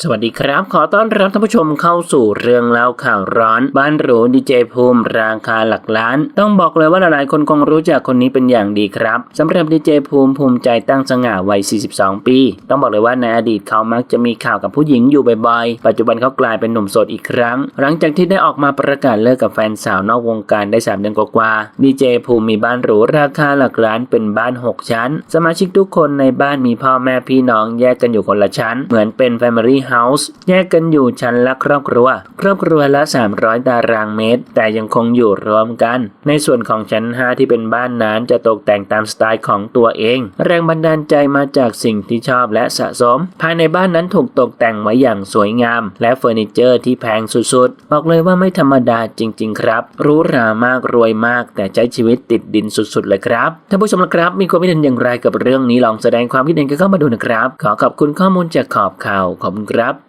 สวัสดีครับ ขอต้อนรับท่านผู้ชมเข้าสู่เรื่องเล่าข่าวร้อน บ้านหรูดีเจภูมิราคาหลักล้าน ต้องบอกเลยว่าหลายๆคนคงรู้จักคนนี้เป็นอย่างดีครับสำหรับดีเจภูมิภูมิใจตั้งสง่าวัย 42 ปี ต้องบอกเลยว่าในอดีตเขามักจะมีข่าวกับผู้หญิงอยู่บ่อยๆ ปัจจุบันเขากลายเป็นหนุ่มโสดอีกครั้ง หลังจากที่ได้ออกมาประกาศเลิกกับแฟนสาวนอกวงการได้ 3 เดือนกว่าๆดีเจภูมิมีบ้านหรูราคาหลักล้านเป็นบ้าน 6 ชั้น สมาชิกทุกคนในบ้านมีพ่อแม่พี่น้องแยกกันอยู่คนละชั้น เหมือนเป็นแฟมิลี่ Family House แยกกันอยู่ชั้นละครอบครัว ครอบครัวละ 300 ตารางเมตร แต่ยังคงอยู่รวมกัน ในส่วนของชั้น 5 ที่เป็นบ้านนั้นจะตกแต่งตามสไตล์ของตัวเอง แรงบันดาลใจมาจากสิ่งที่ชอบและสะสม ภายในบ้านนั้นถูกตกแต่งไว้อย่างสวยงาม และเฟอร์นิเจอร์ที่แพงสุดๆ บอกเลยว่าไม่ธรรมดาจริง ๆ ครับ รู้รามากรวยมาก แต่ใช้ชีวิตติดดินสุดๆ เลยครับท่านผู้ชมครับ มีความคิดเห็นอย่างไรกับเรื่องนี้ลองแสดงความคิดเห็นกันเข้ามาดูนะครับ ขอขอบคุณข้อมูลจากขอบข่าวขอบคุณครับ